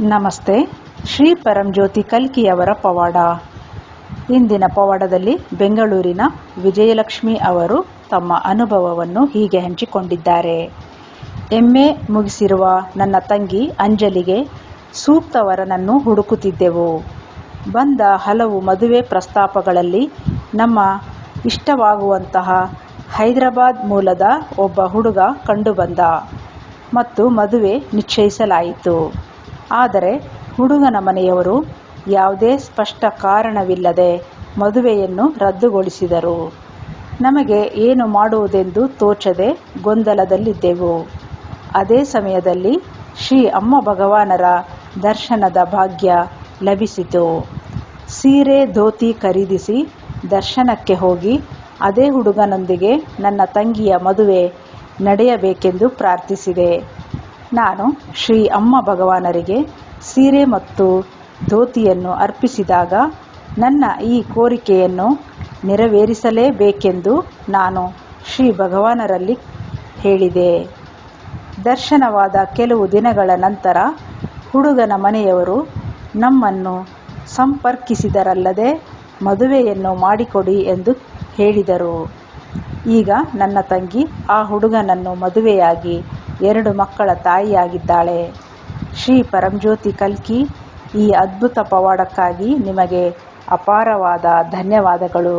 ನಮಸ್ತೆ, ಶ್ರೀ ಪರಂಜ್ಯೋತಿ ಕಲ್ಕಿಯವರ ಪವಾಡ. ಇಂದಿನ ಪವಾಡದಲ್ಲಿ ಬೆಂಗಳೂರಿನ ವಿಜಯಲಕ್ಷ್ಮಿ ಅವರು ತಮ್ಮ ಅನುಭವವನ್ನು ಹೀಗೆ ಹಂಚಿಕೊಂಡಿದ್ದಾರೆ. ಎಮ್ಮೆ ಮುಗಿಸಿರುವ ನನ್ನ ತಂಗಿ ಅಂಜಲಿಗೆ ಸೂಕ್ತವರನನ್ನು ಹುಡುಕುತ್ತಿದ್ದೆವು. ಬಂದ ಹಲವು ಮದುವೆ ಪ್ರಸ್ತಾಪಗಳಲ್ಲಿ ನಮ್ಮ ಇಷ್ಟವಾಗುವಂತಹ ಹೈದರಾಬಾದ್ ಮೂಲದ ಒಬ್ಬ ಹುಡುಗ ಕಂಡುಬಂದ ಮತ್ತು ಮದುವೆ ನಿಶ್ಚಯಿಸಲಾಯಿತು. ಆದರೆ ಹುಡುಗನ ಮನೆಯವರು ಯಾವುದೇ ಸ್ಪಷ್ಟ ಕಾರಣವಿಲ್ಲದೆ ಮದುವೆಯನ್ನು ರದ್ದುಗೊಳಿಸಿದರು. ನಮಗೆ ಏನು ಮಾಡುವುದೆಂದು ತೋಚದೆ ಗೊಂದಲದಲ್ಲಿದ್ದೆವು. ಅದೇ ಸಮಯದಲ್ಲಿ ಶ್ರೀ ಅಮ್ಮ ಭಗವಾನರ ದರ್ಶನದ ಭಾಗ್ಯ ಲಭಿಸಿತು. ಸೀರೆ, ಧೋತಿ ಖರೀದಿಸಿ ದರ್ಶನಕ್ಕೆ ಹೋಗಿ ಅದೇ ಹುಡುಗನೊಂದಿಗೆ ನನ್ನ ತಂಗಿಯ ಮದುವೆ ನಡೆಯಬೇಕೆಂದು ಪ್ರಾರ್ಥಿಸಿದೆ. ನಾನು ಶ್ರೀ ಅಮ್ಮ ಭಗವಾನರಿಗೆ ಸೀರೆ ಮತ್ತು ಧೋತಿಯನ್ನು ಅರ್ಪಿಸಿದಾಗ ನನ್ನ ಈ ಕೋರಿಕೆಯನ್ನು ನೆರವೇರಿಸಲೇಬೇಕೆಂದು ನಾನು ಶ್ರೀ ಭಗವಾನರಲ್ಲಿ ಹೇಳಿದೆ. ದರ್ಶನವಾದ ಕೆಲವು ದಿನಗಳ ನಂತರ ಹುಡುಗನ ಮನೆಯವರು ನಮ್ಮನ್ನು ಸಂಪರ್ಕಿಸಿದರಲ್ಲದೆ ಮದುವೆಯನ್ನು ಮಾಡಿಕೊಡಿ ಎಂದು ಹೇಳಿದರು. ಈಗ ನನ್ನ ತಂಗಿ ಆ ಹುಡುಗನನ್ನು ಮದುವೆಯಾಗಿ ಎರಡು ಮಕ್ಕಳ ತಾಯಿಯಾಗಿದ್ದಾಳೆ. ಶ್ರೀ ಪರಂಜ್ಯೋತಿ ಕಲ್ಕಿ ಈ ಅದ್ಭುತ ಪವಾಡಕ್ಕಾಗಿ ನಿಮಗೆ ಅಪಾರವಾದ ಧನ್ಯವಾದಗಳು.